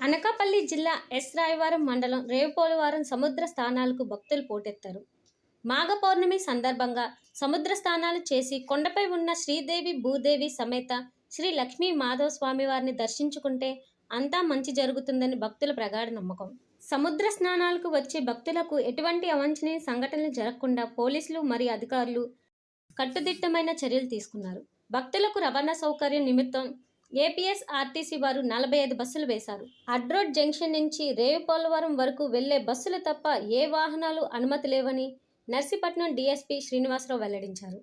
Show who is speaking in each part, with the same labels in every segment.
Speaker 1: అనకాపల్లి జిల్లా ఎస్ రాయవరం మండలం రేవుపోలవరం సముద్ర స్థానాలకు భక్తులు పోటెత్తారు. మాఘ పౌర్ణమి సందర్భంగా సముద్ర స్నానాలు చేసి కొండపై ఉన్న శ్రీదేవి భూదేవి సమేత శ్రీ లక్ష్మీ మాధవ స్వామి వారిని దర్శించుకుంటే అంతా మంచి జరుగుతుందని భక్తుల ప్రగాఢ నమ్మకం. సముద్ర స్నానాలకు వచ్చే భక్తులకు ఎటువంటి అవాంఛనీయ సంఘటనలు జరగకుండా పోలీసులు మరియు అధికారులు కట్టుదిట్టమైన చర్యలు తీసుకున్నారు. భక్తులకు రవాణా సౌకర్యం నిమిత్తం ఏపీఎస్ ఆర్టీసీ వారు నలభై ఐదు బస్సులు వేశారు. అడ్రోడ్ జంక్షన్ నుంచి రేవుపోలవరం వరకు వెళ్ళే బస్సులు తప్ప ఏ వాహనాలు అనుమతి లేవని నర్సీపట్నం డీఎస్పీ శ్రీనివాసరావు వెల్లడించారు.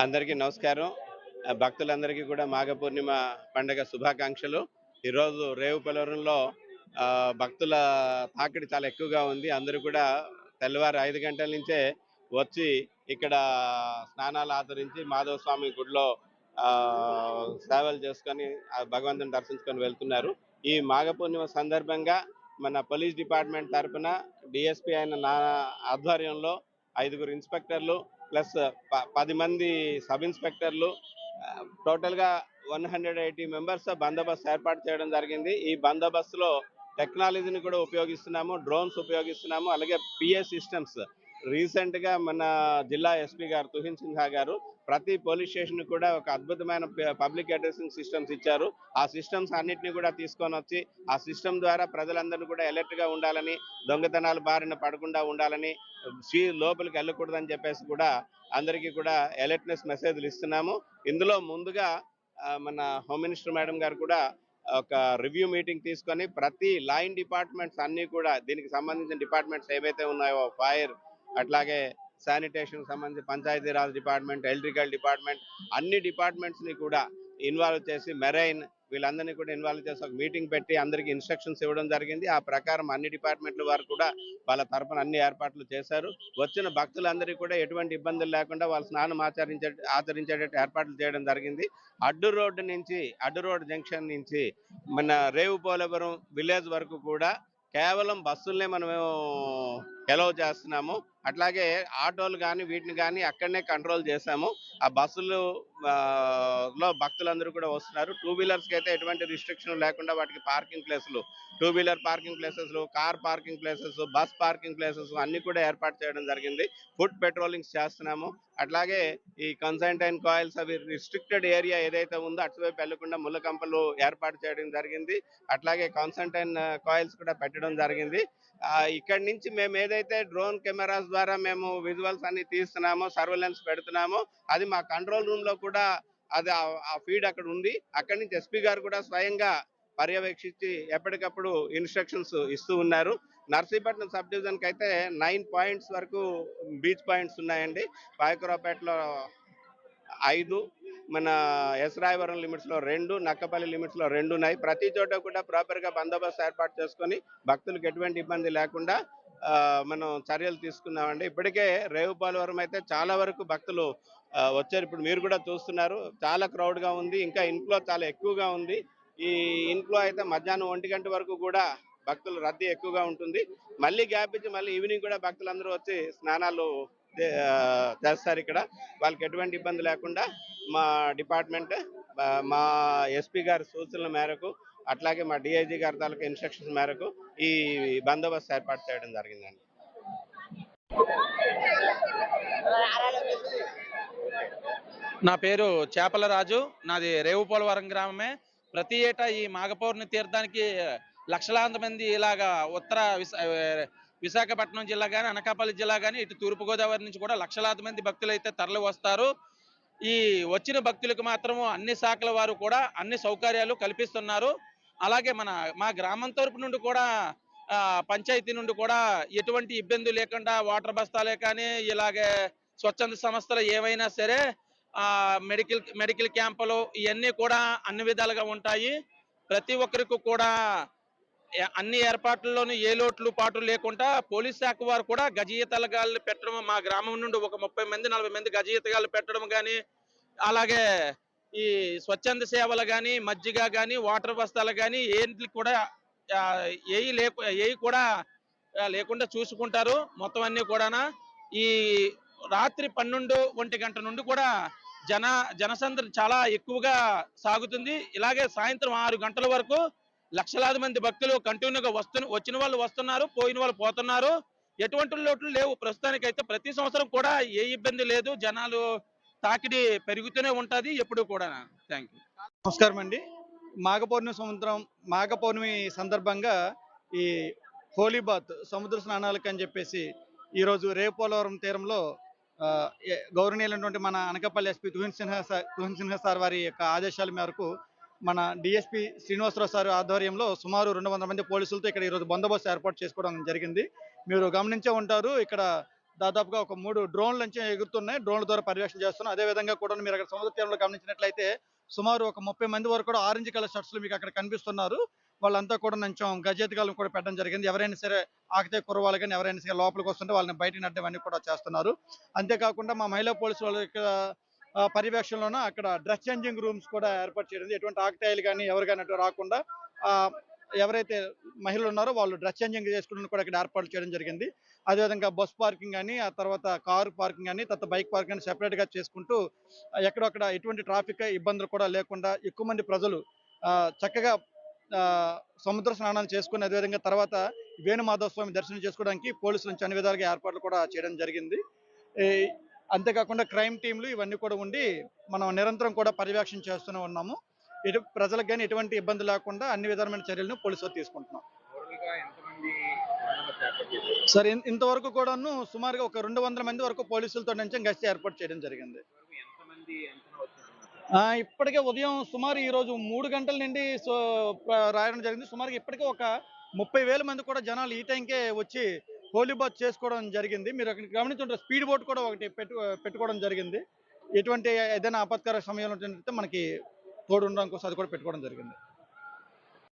Speaker 2: అందరికీ నమస్కారం. భక్తులందరికీ కూడా మాఘ పూర్ణిమ పండుగ శుభాకాంక్షలు. ఈరోజు రేవు పొలవరంలో భక్తుల తాకిడి చాలా ఎక్కువగా ఉంది. అందరూ కూడా తెల్లవారు ఐదు గంటల నుంచే వచ్చి ఇక్కడ స్నానాలు ఆచరించి మాధవ స్వామి గుడిలో సేవలు చేసుకొని భగవంతుని దర్శించుకొని వెళ్తున్నారు. ఈ మాఘ పూర్ణిమ సందర్భంగా మన పోలీస్ డిపార్ట్మెంట్ తరపున డిఎస్పీ అయిన నా ఆధ్వర్యంలో ఐదుగురు ఇన్స్పెక్టర్లు ప్లస్ ప- పది మంది సబ్ ఇన్స్పెక్టర్లు టోటల్గా టోటల్గా వన్ హండ్రెడ్ ఎయిటీ మెంబర్స్ బందోబస్తు ఏర్పాటు చేయడం జరిగింది. ఈ బందోబస్తులో టెక్నాలజీని కూడా ఉపయోగిస్తున్నాము డ్రోన్స్ ఉపయోగిస్తున్నాము అలాగే పిఏ సిస్టమ్స్. రీసెంట్గా మన జిల్లా ఎస్పీ గారు తుహిన్ సిన్హా గారు ప్రతి పోలీస్ స్టేషన్ కూడా ఒక అద్భుతమైన పబ్లిక్ అడ్రసింగ్ సిస్టమ్స్ ఇచ్చారు. ఆ సిస్టమ్స్ అన్నింటినీ కూడా తీసుకొని వచ్చి ఆ సిస్టమ్ ద్వారా ప్రజలందరూ కూడా అలర్ట్గా ఉండాలని దొంగతనాలు బారిన పడకుండా ఉండాలని సీ లోపలికి వెళ్ళకూడదని చెప్పేసి కూడా అందరికీ కూడా అలర్ట్నెస్ మెసేజ్లు ఇస్తున్నాము. ఇందులో ముందుగా మన హోమ్ మినిస్టర్ మేడం గారు కూడా ఒక రివ్యూ మీటింగ్ తీసుకొని ప్రతి లైన్ డిపార్ట్మెంట్స్ అన్ని కూడా దీనికి సంబంధించిన డిపార్ట్మెంట్స్ ఏవైతే ఉన్నాయో ఫైర్ అట్లాగే శానిటేషన్ సంబంధించి పంచాయతీరాజ్ డిపార్ట్మెంట్ ఎలక్ట్రికల్ డిపార్ట్మెంట్ అన్ని డిపార్ట్మెంట్స్ని కూడా ఇన్వాల్వ్ చేసి మెరైన్ వీళ్ళందరినీ కూడా ఇన్వాల్వ్ చేసి ఒక మీటింగ్ పెట్టి అందరికి ఇన్స్ట్రక్షన్స్ ఇవ్వడం జరిగింది. ఆ ప్రకారం అన్ని డిపార్ట్మెంట్ల వారు కూడా వాళ్ళ తరపున అన్ని ఏర్పాట్లు చేశారు. వచ్చిన భక్తులందరికీ కూడా ఎటువంటి ఇబ్బందులు లేకుండా వాళ్ళ స్నానం ఆచరించే ఆచరించేటట్టు ఏర్పాట్లు చేయడం జరిగింది. అడ్డు రోడ్డు నుంచి అడ్డు రోడ్ జంక్షన్ నుంచి మన రేవు పోలవరం విలేజ్ వరకు కూడా కేవలం బస్సులనే మనము ఎలవ్ చేస్తున్నాము. అట్లాగే ఆటోలు కానీ వీటిని కానీ అక్కడనే కంట్రోల్ చేశాము. ఆ బస్సులు లో భక్తులందరూ కూడా వస్తున్నారు. టూ వీలర్స్కి అయితే ఎటువంటి రిస్ట్రిక్షన్ లేకుండా వాటికి పార్కింగ్ ప్లేసులు two wheeler parking places car parking places bus parking places అన్ని కూడా ఏర్పాటు చేయడం జరిగింది. ఫుడ్ పెట్రోలింగ్స్ చేస్తున్నాము. అట్లాగే ఈ కన్సంటైన్ కాయిల్స్ అవి రిస్ట్రిక్టెడ్ ఏరియా ఏదైతే ఉందో అటువైపు వెళ్ళకుండా ముళ్ళకంపలు ఏర్పాటు చేయడం జరిగింది. అట్లాగే కాన్సంటైన్ కాయిల్స్ కూడా పెట్టడం జరిగింది. ఇక్కడి నుంచి మేము ఏదైతే డ్రోన్ కెమెరాస్ ద్వారా మేము విజువల్స్ అన్ని తీస్తున్నామో సర్వేలెన్స్ పెడుతున్నామో అది మా కంట్రోల్ రూమ్లో కూడా అది ఆ- ఫీడ్ అక్కడ ఉంది. అక్కడి నుంచి ఎస్పీ గారు కూడా స్వయంగా పర్యవేక్షించి ఎప్పటికప్పుడు ఇన్స్ట్రక్షన్స్ ఇస్తూ ఉన్నారు. నర్సీపట్నం సబ్ డివిజన్కి అయితే నైన్ పాయింట్స్ వరకు బీచ్ పాయింట్స్ ఉన్నాయండి. పాయకురాపేటలో ఐదు మన ఎస్రాయవరం లిమిట్స్లో రెండు నక్కపల్లి లిమిట్స్లో రెండు ఉన్నాయి. ప్రతి చోట కూడా ప్రాపర్గా బందోబస్తు ఏర్పాటు చేసుకొని భక్తులకు ఎటువంటి ఇబ్బంది లేకుండా ఆ, మనం చర్యలు తీసుకున్నామండి. ఇప్పటికే రేవు పోలవరం అయితే చాలా వరకు భక్తులు వచ్చారు. ఇప్పుడు మీరు కూడా చూస్తున్నారు. చాలా క్రౌడ్గా ఉంది. ఇంకా ఇన్ఫ్లో చాలా ఎక్కువగా ఉంది. ఈ ఇన్ఫ్లో అయితే మధ్యాహ్నం ఒంటి గంట వరకు కూడా భక్తులు రద్దీ ఎక్కువగా ఉంటుంది. మళ్ళీ గ్యాప్ ఇచ్చి మళ్ళీ ఈవినింగ్ కూడా భక్తులందరూ వచ్చి స్నానాలు చేస్తారు ఇక్కడ. వాళ్ళకి ఎటువంటి ఇబ్బంది లేకుండా మా డిపార్ట్మెంట్ మా ఎస్పీ గారి సూచనల మేరకు అట్లాగే మా డిఐజీ గారి తాలూకా ఇన్స్ట్రక్షన్స్ మేరకు ఈ బందోబస్తు ఏర్పాటు చేయడం జరిగిందండి.
Speaker 3: నా పేరు చేపల రాజు. నాది రేవుపోలవరం గ్రామమే. ప్రతి ఏటా ఈ మాఘపౌర్ణి తీర్థానికి లక్షలాది మంది ఇలాగా ఉత్తర విశా- విశాఖపట్నం జిల్లా కానీ అనకాపల్లి జిల్లా కానీ ఇటు తూర్పుగోదావరి నుంచి కూడా లక్షలాది మంది భక్తులు అయితే తరలి వస్తారు. ఈ వచ్చిన భక్తులకు మాత్రము అన్ని శాఖల వారు కూడా అన్ని సౌకర్యాలు కల్పిస్తున్నారు. అలాగే మన మా గ్రామం తరపు నుండి కూడా పంచాయతీ నుండి కూడా ఎటువంటి ఇబ్బంది లేకుండా వాటర్ బస్తాలే కానీ ఇలాగే స్వచ్ఛంద సంస్థలు ఏవైనా సరే మెడికల్ మెడికల్ క్యాంపులు ఇవన్నీ కూడా అన్ని విధాలుగా ఉంటాయి. ప్రతి ఒక్కరికి కూడా అన్ని ఏర్పాట్లలోనూ ఏ లోట్లు పాటు లేకుండా పోలీస్ శాఖ వారు కూడా గజీయతలగాళ్ళు పెట్టడం మా గ్రామం నుండి ఒక ముప్పై మంది నలభై మంది గజీయతగాళ్ళు పెట్టడం కానీ అలాగే ఈ స్వచ్ఛంద సేవలు కానీ మజ్జిగ కానీ వాటర్ బస్తాలు కానీ ఏంటి కూడా ఏవి లేకు ఏవి కూడా లేకుండా చూసుకుంటారు. మొత్తం అన్నీ కూడా ఈ రాత్రి పన్నెండు ఒంటి గంట నుండి కూడా జన జనసంద్ర చాలా ఎక్కువగా సాగుతుంది. ఇలాగే సాయంత్రం ఆరు గంటల వరకు లక్షలాది మంది భక్తులు కంటిన్యూగా వస్తు వచ్చిన వాళ్ళు వస్తున్నారు పోయిన వాళ్ళు పోతున్నారు. ఎటువంటి లోట్లు లేవు. ప్రస్తుతానికైతే ప్రతి సంవత్సరం కూడా ఏ ఇబ్బంది లేదు. జనాలు తాకిడి పెరుగుతూనే ఉంటుంది ఎప్పుడు కూడా. థ్యాంక్ యూ
Speaker 4: నమస్కారం అండి. మాఘ పౌర్ణమి సముద్రం మాఘ పౌర్ణమి సందర్భంగా ఈ హోలీ బాత్ సముద్ర స్నానాలకు అని చెప్పేసి ఈరోజు రేపోలవరం తీరంలో ఆ, గౌరవనీయులైనటువంటి మన Anakapalli SP Tuhin Sinha sir Tuhin Sinha sir వారి యొక్క ఆదేశాల మేరకు మన డిఎస్పీ శ్రీనివాసరావు సార్ ఆధ్వర్యంలో సుమారు రెండు వందల మంది పోలీసులతో ఇక్కడ ఈరోజు బందోబస్తు ఏర్పాటు చేసుకోవడం జరిగింది. మీరు గమనించే ఉంటారు ఇక్కడ దాదాపుగా ఒక మూడు డ్రోన్లు నుంచి ఎగురుతున్నాయి. డ్రోన్ల ద్వారా పర్యవేక్షణ చేస్తున్నాం. అదే విధంగా కూడా మీరు అక్కడ సముద్ర తీరంలో గమనించినట్లయితే సుమారు ఒక ముప్పై మంది వరకు కూడా ఆరెంజ్ కలర్ షర్ట్స్ మీకు అక్కడ కనిపిస్తున్నారు. వాళ్ళంతా కూడా కొంచెం గజెత్గాలను కూడా పెట్టడం జరిగింది. ఎవరైనా సరే ఆకితే కురవాళ్ళు కానీ ఎవరైనా సరే లోపలికి వస్తుంటే వాళ్ళని బయట నడ్డం అన్నీ కూడా చేస్తున్నారు. అంతేకాకుండా మా మహిళా పోలీసు వాళ్ళ పర్యవేక్షణలోన అక్కడ డ్రెస్ చేంజింగ్ రూమ్స్ కూడా ఏర్పాటు చేయడం ఎటువంటి ఆకటాయిలు కానీ ఎవరికైనా రాకుండా ఎవరైతే మహిళలు ఉన్నారో వాళ్ళు డ్రెస్ చేంజింగ్ చేసుకోవడానికి కూడా ఇక్కడ ఏర్పాటు చేయడం జరిగింది. అదేవిధంగా బస్ పార్కింగ్ కానీ ఆ తర్వాత కారు పార్కింగ్ కానీ తర్వాత బైక్ పార్కింగ్ కానీ సెపరేట్గా చేసుకుంటూ ఎక్కడొక్కడ ఎటువంటి ట్రాఫిక్ ఇబ్బందులు కూడా లేకుండా ఎక్కువ మంది ప్రజలు చక్కగా సముద్ర స్నానాలు చేసుకుని అదేవిధంగా తర్వాత వేణుమాధవ స్వామి దర్శనం చేసుకోవడానికి పోలీసుల నుంచి అన్ని విధాలుగా ఏర్పాట్లు కూడా చేయడం జరిగింది. ఈ, అంతేకాకుండా క్రైమ్ టీంలు ఇవన్నీ కూడా ఉండి మనం నిరంతరం కూడా పర్యవేక్షణ చేస్తూనే ఉన్నాము. ఎటు ప్రజలకు కానీ ఎటువంటి ఇబ్బంది లేకుండా అన్ని విధాలమైన చర్యలను పోలీసులు తీసుకుంటున్నాం. సార్ ఇంతవరకు కూడాను సుమారుగా ఒక రెండు వందల మంది వరకు పోలీసులతో నుంచి గస్తీ ఏర్పాటు చేయడం జరిగింది. ఇప్పటికే ఉదయం సుమారు ఈ రోజు మూడు గంటల నుండి రాయడం జరిగింది. సుమారుగా ఇప్పటికే ఒక ముప్పై వేల మంది కూడా జనాలు ఈ టైంకే వచ్చి హోలీ బాత్ చేసుకోవడం జరిగింది. మీరు అక్కడ గమనించుంటారు స్పీడ్ బోట్ కూడా ఒకటి పెట్టు పెట్టుకోవడం జరిగింది. ఎటువంటి ఏదైనా ఆపత్కర సమయంలో మనకి తోడు ఉండడం కోసం అది కూడా పెట్టుకోవడం జరిగింది.